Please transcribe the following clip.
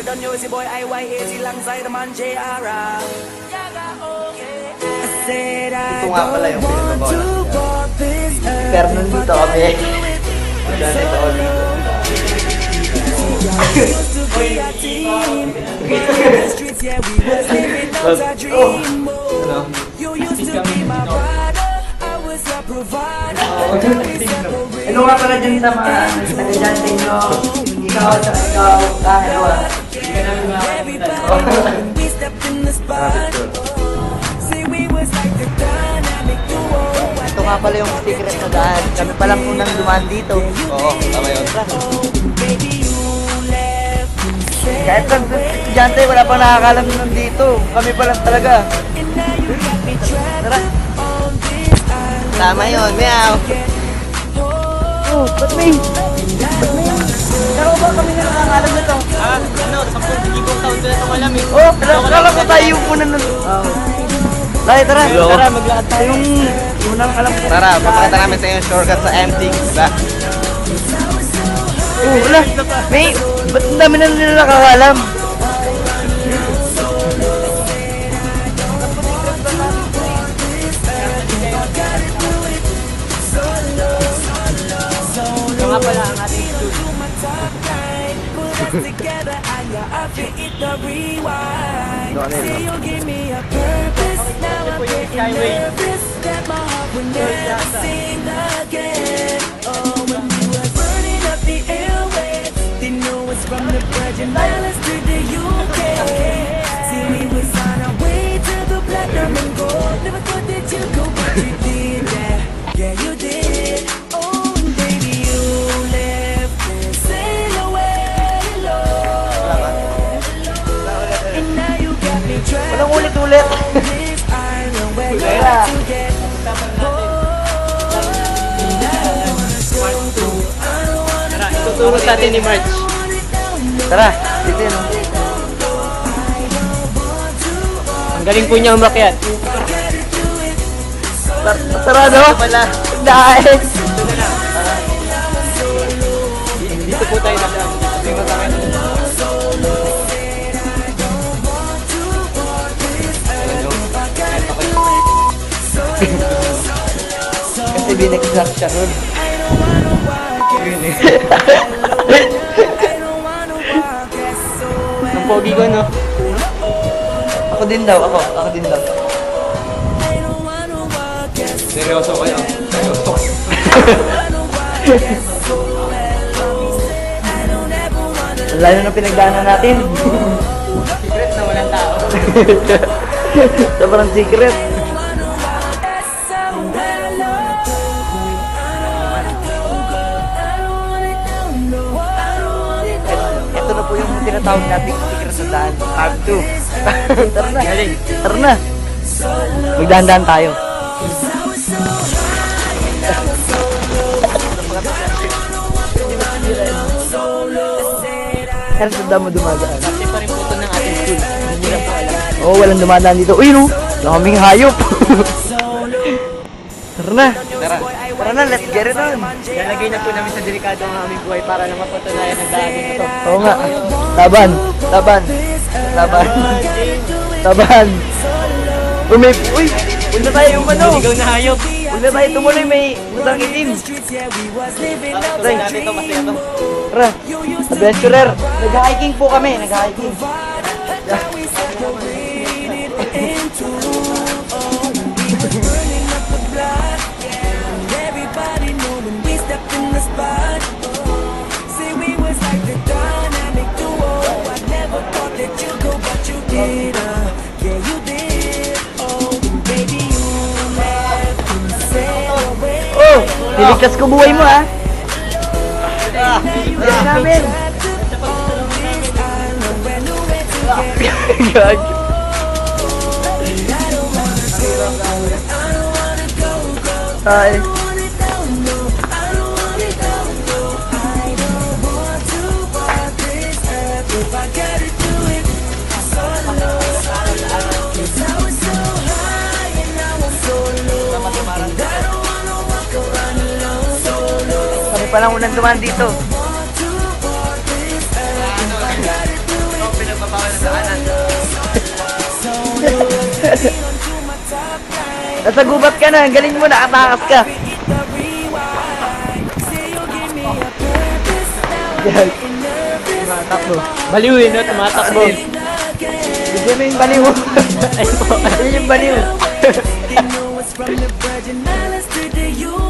you, it's your boy IY80 alongside the man JR. Ito nga pala yung don't want pinagawa to walk this earth. Pero nandito kami. Dahil ito dito. Dream. Oh, You used to be my brother. I was your provider. Now we separate. Ano nga pala dyan sa mga dyan sa inyo? Ikaw at ikaw, dalawa. Duo. Ito nga pala yung secret na daan. Kami pa lang unang dumaan dito. Oo, tama yun. Kahit lang sa estudyante, wala pang nakakalam nandito. Kami pa lang talaga. Tara. Tama yun, meow. Oh, ba't may... Ba't may... Karo ba kami na nakakalam na to? Ah, ano, 10,000 taon na itong alam eh. Oh, kala ko tayo yung una nun. Tayo, tara. Tara, maglakad tayo. Yung unang alam ko. Tara, papakita namin sa inyo shortcut sa MT, diba? Oh, wala. May... Ba't ang dami na nila nakakalam? Ito nga pala ang ating us together and your outfit it the rewind. See you give me a purpose. Now I'm getting nervous that my heart will never sing again. Oh, when we were burning up the airwaves, they know it's from the Virgin Islands Tara, ituturo sa atin ni March. Tara, dito yun. Ang galing po niya umakyat. Tar- Sarado? Wala. Dahil. Dito po tayo nadaan. Dito po tayo. Kasi binagsak siya ron. Ang pogi ko, no? Ako din daw, ako. Ako din daw. Seryoso kayo? Seryoso. Ang layo na pinagdaanan natin. Secret na walang tao. Sobrang secret. Po yung tinatawag nating secret sa daan. Part 2. Tara na. Tara na. Magdahan-dahan tayo. Pero sa damo dumadaan. Kasi pa rin po ito ng ating school. Hindi na po alam. Oo, oh, walang dumadaan dito. Uy, no! Daming hayop! Tara na! Tara. Tara na, let's get it on! Lalagay na po namin sa delikado ang aming buhay para na mapatunayan ang daan ito. Oo nga. Taban! Taban! Taban! Taban! Uy, may... Uy! Huwag na tayo yung ano! Ikaw na hayop. Huwag na tayo tumuloy, may butang itim! Try. Tara! Adventurer! Nag-hiking po kami, nag-hiking. Everybody Niligtas ko buhay mo, ha? Yes, namin! Gag. Ay. palang unang dumaan dito. Nasa gubat ka na, galing mo na, atakas ka. Yes. Tumatakbo. Baliw yun, no? tumatakbo. Bigyan mo yung baliw. Ayun. Ayun yung baliw.